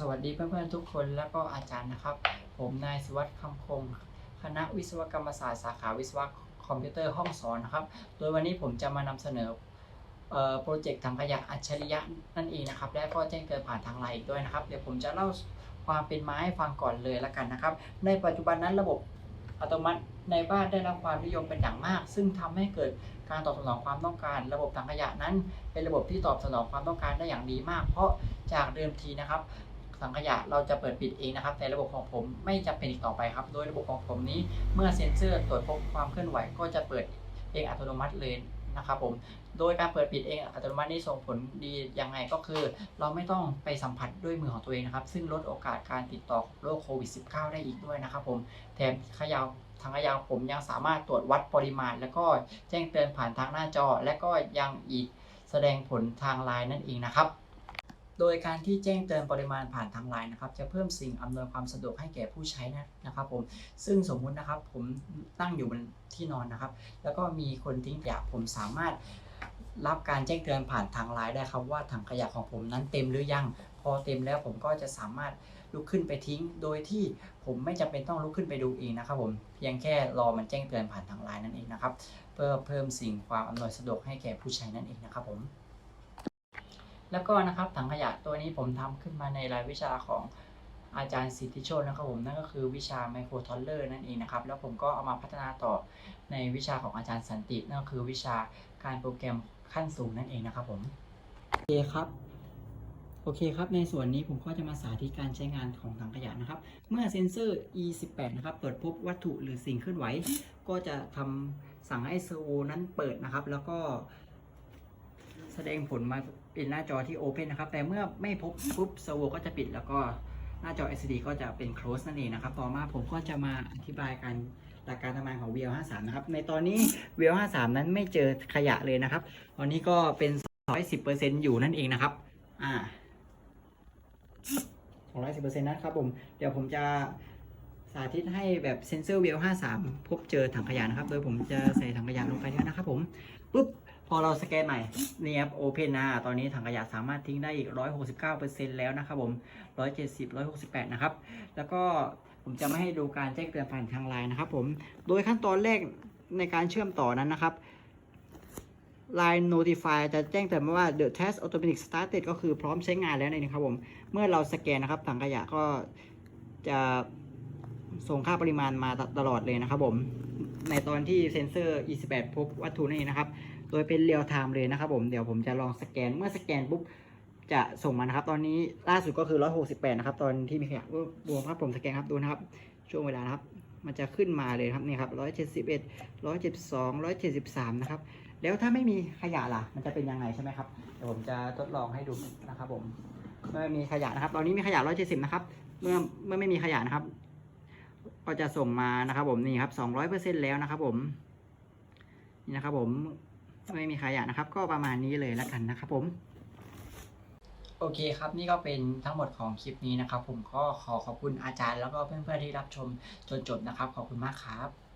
สวัสดีเพื่อนๆทุกคนแล้วก็อาจารย์นะครับ ผมนายสวัตรคำคง คณะวิศวกรรมศาสตร์สาขาวิศวะคอมพิวเตอร์ห้องสอนนะครับ โดยวันนี้ผมจะมานำเสนอออโปรเจกต์ถังขยะอัจฉริยะนั่นเองนะครับ และก็แจ้งเตือนผ่านทางไลน์อีกด้วยนะครับ เดี๋ยวผมจะเล่าความเป็นมาให้ฟังก่อนเลยละกันนะครับ ในปัจจุบันนั้นระบบอัตโนมัติในบ้านได้รับความนิยมเป็นอย่างมาก ซึ่งทำให้เกิดการตอบสนองความต้องการ ระบบถังขยะนั้น เป็นระบบที่ตอบสนองความต้องการได้อย่างดีมาก เพราะจากเดิมทีนะครับ ถังขยะเราจะเปิดปิดเองนะครับแต่ระบบของผมไม่จำเป็นอีกต่อไปครับ โดยระบบของผมนี้เมื่อเซ็นเซอร์ตรวจพบความเคลื่อนไหวก็จะเปิดเองอัตโนมัติเลยนะครับผมโดยการเปิดปิดเองอัตโนมัตินี้ส่งผลดียังไงก็คือ เราไม่ต้องไปสัมผัสด้วยมือของตัวเองนะครับ ซึ่งลดโอกาสการติดต่อโรคโควิด -19 ได้อีกด้วยนะครับผมแถมขยะทางขยะผมยังสามารถตรวจวัดปริมาณ แล้วก็แจ้งเตือนผ่านทางหน้าจอ และก็ยังอีกแสดงผลทางไลน์นั่นเองนะครับ โดยการที่แจ้งเตือนปริมาณผ่านทางไลน์นะครับ จะเพิ่มสิ่งอำนวยความสะดวกให้แก่ผู้ใช้นะนะครับผมซึ่งสมมุตินะครับผมตั้งอยู่บนที่นอนนะครับ แล้วก็มีคนทิ้งขยะผมสามารถรับการแจ้งเตือนผ่านทางไลน์ได้ครับว่าถังขยะของผมนั้นเต็มหรือยัง พอเต็มแล้วผมก็จะสามารถลุกขึ้นไปทิ้ง โดยที่ผมไม่จำเป็นต้องลุกขึ้นไปดูเองนะครับผมเพียงแค่รอมันแจ้งเตือนผ่านทางไลน์นั่นเองนะครับเพื่อเพิ่มสิ่งความอำนวยสะดวกให้แก่ผู้ใช้นั่นเองนะครับผม แล้วก็นะครับถังขยะตัวนี้ผมทำขึ้นมาในรายวิชาของอาจารย์สิทธิโชตนะครับผมนั่นก็คือวิชาไมโครทอลเลอร์นั่นเองนะครับแล้วผมก็เอามาพัฒนาต่อในวิชาของอาจารย์สันตินั่นก็คือวิชาการโปรแกรมขั้นสูงนั่นเองนะครับผมโอเคครับโอเคครับในส่วนนี้ผมก็จะมาสาธิตการใช้งานของถังขยะนะครับ เมื่อเซ็นเซอร์ E18 นะครับตรวจพบวัตถุหรือสิ่งเคลื่อนไหว ก็จะทำสั่งให้เซอร์โวนั้นเปิดนะครับ แล้วก็ แสดงผลมาเป็นหน้าจอที่ Open นะครับ แต่เมื่อไม่พบปุ๊บเซอร์โวก็จะปิดแล้วก็หน้าจอ SD ก็จะเป็น Close นั่นเองนะครับ ต่อมาผมก็จะมาอธิบายการหลักการทำงานของ VL53 นะครับ ในตอนนี้ VL53 นั้นไม่เจอขยะเลยนะครับ ตอนนี้ก็เป็น110%อยู่นั่นเองนะครับ อ่า 210%นะครับผม เดี๋ยวผมจะสาธิตให้แบบเซนเซอร์ VL53 พบเจอถังขยะนะครับ โดยผมจะใส่ถังขยะลงไปแล้วนะครับผม ปุ๊บ พอเราสแกนใหม่นี่ครับโอเพนนะตอนนี้ถังขยะสามารถทิ้งได้อีก 169%แล้วนะครับผม 170 168 นะครับ แล้วก็ผมจะไม่ให้ดูการแจ้งเตือนผ่านทางไลน์นะครับผมโดยขั้นตอนแรกในการเชื่อมต่อนั้นนะครับ Line Notify จะแจ้งเตือนมาว่า the test automatic started ก็คือพร้อมใช้งานแล้วนั่นเองครับผม เมื่อเราสแกนนะครับถังขยะก็จะส่งค่าปริมาณมาตลอดเลยนะครับผม ในตอนที่เซ็นเซอร์ E18 พบวัตถุนั่นเองนะครับ โดยเป็นเรียลไทม์เลยนะครับผมเดี๋ยวผมจะลองสแกนเมื่อสแกนปุ๊บจะส่งมานะครับ ตอนนี้ล่าสุดก็คือ 168 นะครับ ตอนที่มีขยะบวมครับผมสแกนครับดูนะครับ ช่วงเวลานะครับ มันจะขึ้นมาเลยครับนี่ครับ 171 172 173 นะครับ แล้วถ้าไม่มีขยะล่ะ มันจะเป็นยังไงใช่ไหมครับเดี๋ยวผมจะทดลองให้ดูนะครับผมเมื่อมีขยะนะครับ ตอนนี้มีขยะ 170 นะครับ เมื่อเมื่อไม่มีขยะนะครับ ก็จะส่งมานะครับผมนี่ครับสอองร้ยเปร์เซ็นแล้วนะครับผมนี่นะครับผมไม่มีขยะนะครับ ก็ประมาณนี้เลยแล้วกันนะครับผมโอเคครับนี่ก็เป็นทั้งหมดของคลิปนี้นะครับ ผมก็ขอขอบคุณอาจารย์แล้วก็เพื่อนๆที่รับชมจนจบนะครับ ขอบคุณมากครับ